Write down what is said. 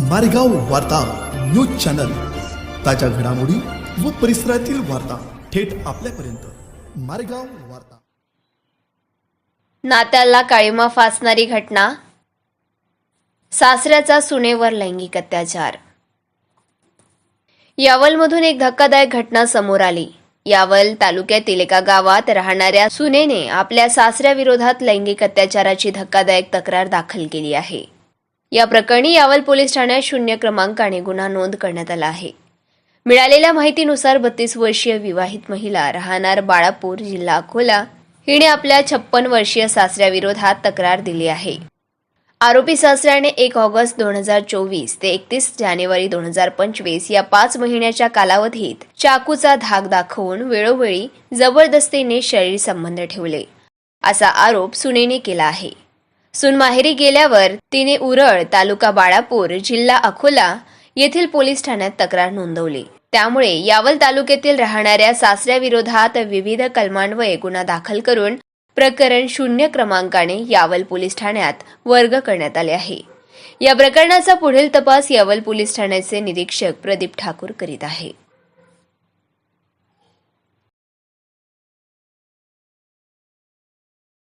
मारेगाव वार्ता news channel. ताज्या घडामोडी व परिसरातील वार्ता थेट आपल्यापर्यंत. मारेगाव वार्ता. नात्याला काळीमा फासणारी घटना सासऱ्याचा सुनेवर लैंगिक अत्याचार. यावलमधून एक धक्कादायक घटना समोर आली. यावल तालुक्यातील एका गावात राहणाऱ्या सुनेने आपल्या सासऱ्याविरोधात लैंगिक अत्याचाराची धक्कादायक तक्रार दाखल केली आहे. या प्रकरणी यावल पोलीस ठाण्यात शून्य क्रमांकाने गुन्हा नोंद करण्यात आला आहे. मिळालेल्या माहितीनुसार बत्तीस वर्षीय विवाहित महिला राहणार बाळापूर जिल्हा अकोला. हिने आपल्या छप्पन वर्षीय सासऱ्याविरोधात तक्रार दिली आहे. आरोपी सासऱ्याने एक ऑगस्ट दोन हजार चोवीस ते एकतीस जानेवारी दोन हजार पंचवीस या पाच महिन्याच्या कालावधीत चाकूचा धाक दाखवून वेळोवेळी जबरदस्तीने शरीर संबंध ठेवले असा आरोप सुनेने केला आहे. सून माहेरी गेल्यावर तिने उरळ तालुका बाळापूर जिल्हा अकोला येथील पोलीस ठाण्यात तक्रार नोंदवली. त्यामुळे यावल तालुक्यातील राहणाऱ्या सासऱ्याविरोधात विविध कलमान्वये गुन्हा दाखल करून प्रकरण शून्य क्रमांकाने यावल पोलीस ठाण्यात वर्ग करण्यात आले आहे. या प्रकरणाचा पुढील तपास यावल पोलीस ठाण्याचे निरीक्षक प्रदीप ठाकूर करीत आहे.